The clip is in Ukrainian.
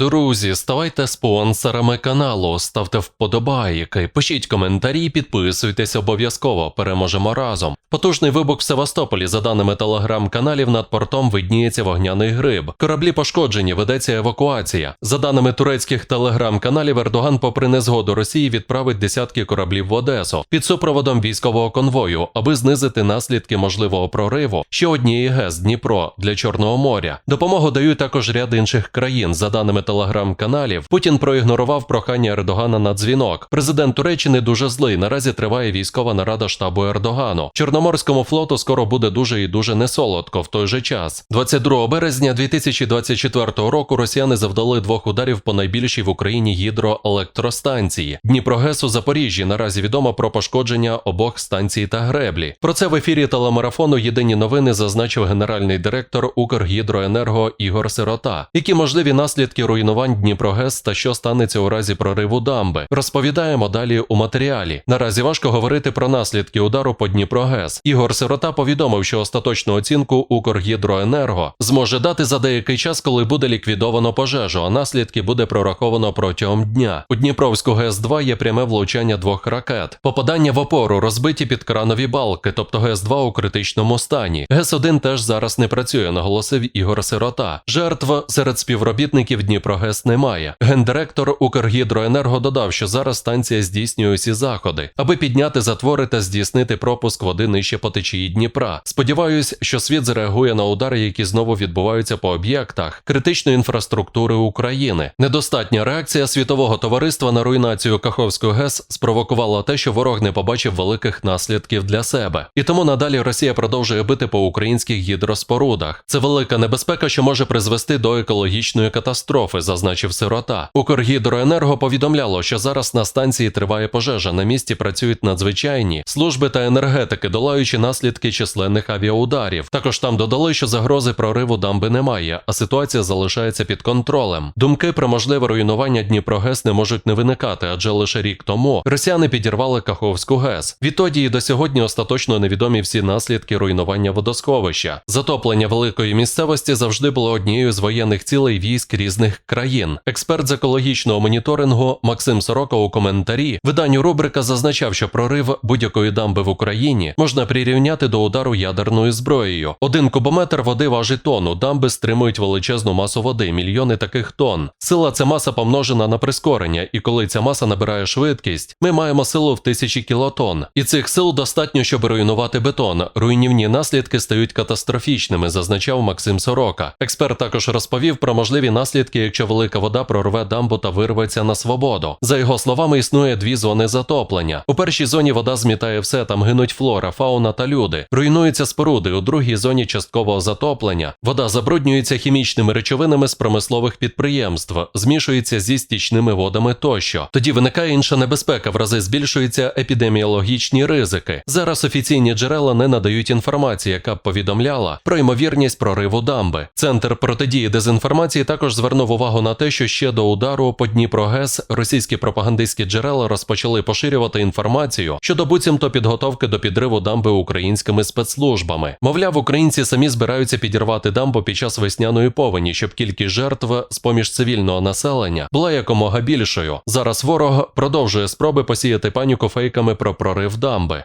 Друзі, ставайте спонсорами каналу, ставте вподобайки, пишіть коментарі, підписуйтесь обов'язково. Переможемо разом. Потужний вибух в Севастополі, за даними телеграм-каналів, над портом видніється вогняний гриб. Кораблі пошкоджені, ведеться евакуація. За даними турецьких телеграм-каналів, Ердоган, попри незгоду Росії, відправить десятки кораблів в Одесу під супроводом військового конвою, аби знизити наслідки можливого прориву ще однієї ГЕС Дніпро для Чорного моря. Допомогу дають також ряд інших країн. За даними телеграм-каналів, Путін проігнорував прохання Ердогана на дзвінок. Президент Туреччини дуже злий. Наразі триває військова нарада штабу Ердогану. Чорноморському флоту скоро буде дуже і дуже несолодко. В той же час, 22 березня 2024 року, росіяни завдали двох ударів по найбільшій в Україні гідроелектростанції. Дніпрогес у Запоріжжі наразі відомо про пошкодження обох станцій та греблі. Про це в ефірі телемарафону Єдині новини зазначив генеральний директор Укргідроенерго Ігор Сирота, які можливі наслідки руйнувань Дніпрогес та що станеться у разі прориву дамби. Розповідаємо далі у матеріалі. Наразі важко говорити про наслідки удару по Дніпрогес. Ігор Сирота повідомив, що остаточну оцінку Укргідроенерго зможе дати за деякий час, коли буде ліквідовано пожежу, а наслідки буде прораховано протягом дня. У Дніпровську ГЕС 2 є пряме влучання двох ракет. Попадання в опору розбиті підкранові балки, тобто ГЕС 2 у критичному стані. ГЕС 1 теж зараз не працює, наголосив Ігор Сирота. Жертв серед співробітників Дніпрогес немає. Гендиректор Укргідроенерго додав, що зараз станція здійснює усі заходи, аби підняти затвори та здійснити пропуск води нижче по течії Дніпра. Сподіваюсь, що світ зреагує на удари, які знову відбуваються по об'єктах критичної інфраструктури України. Недостатня реакція світового товариства на руйнацію Каховської ГЕС спровокувала те, що ворог не побачив великих наслідків для себе. І тому надалі Росія продовжує бити по українських гідроспорудах. Це велика небезпека, що може призвести до екологічної катастрофи, зазначив сирота. Укргідроенерго повідомляло, що зараз на станції триває пожежа. На місці працюють надзвичайні служби та енергетики, долаючи наслідки численних авіаударів. Також там додали, що загрози прориву дамби немає, а ситуація залишається під контролем. Думки про можливе руйнування Дніпрогес не можуть не виникати, адже лише рік тому росіяни підірвали Каховську ГЕС. Відтоді і до сьогодні остаточно невідомі всі наслідки руйнування водосховища. Затоплення великої місцевості завжди було однією з воєнних цілей військ різних країн. Експерт з екологічного моніторингу Максим Сорока у коментарі виданню рубрика зазначав, що прорив будь-якої дамби в Україні можна прирівняти до удару ядерною зброєю. Один кубометр води важить тонну. Дамби стримують величезну масу води, мільйони таких тонн. Сила це маса помножена на прискорення, і коли ця маса набирає швидкість, ми маємо силу в тисячі кілотон. І цих сил достатньо, щоб руйнувати бетон. Руйнівні наслідки стають катастрофічними, зазначав Максим Сорока. Експерт також розповів про можливі наслідки, якщо велика вода прорве дамбу та вирветься на свободу. За його словами, існує дві зони затоплення. У першій зоні вода змітає все, там гинуть флора, фауна та люди. Руйнуються споруди. У другій зоні часткового затоплення. Вода забруднюється хімічними речовинами з промислових підприємств, змішується зі стічними водами тощо. Тоді виникає інша небезпека, в рази збільшуються епідеміологічні ризики. Зараз офіційні джерела не надають інформації, яка б повідомляла про ймовірність прориву дамби. Центр протидії дезінформації також звернув увагу на те, що ще до удару по Дніпрогес російські пропагандистські джерела розпочали поширювати інформацію щодо буцімто підготовки до підриву дамби українськими спецслужбами. Мовляв, українці самі збираються підірвати дамбу під час весняної повені, щоб кількість жертв з поміж цивільного населення була якомога більшою. Зараз ворог продовжує спроби посіяти паніку фейками про прорив дамби.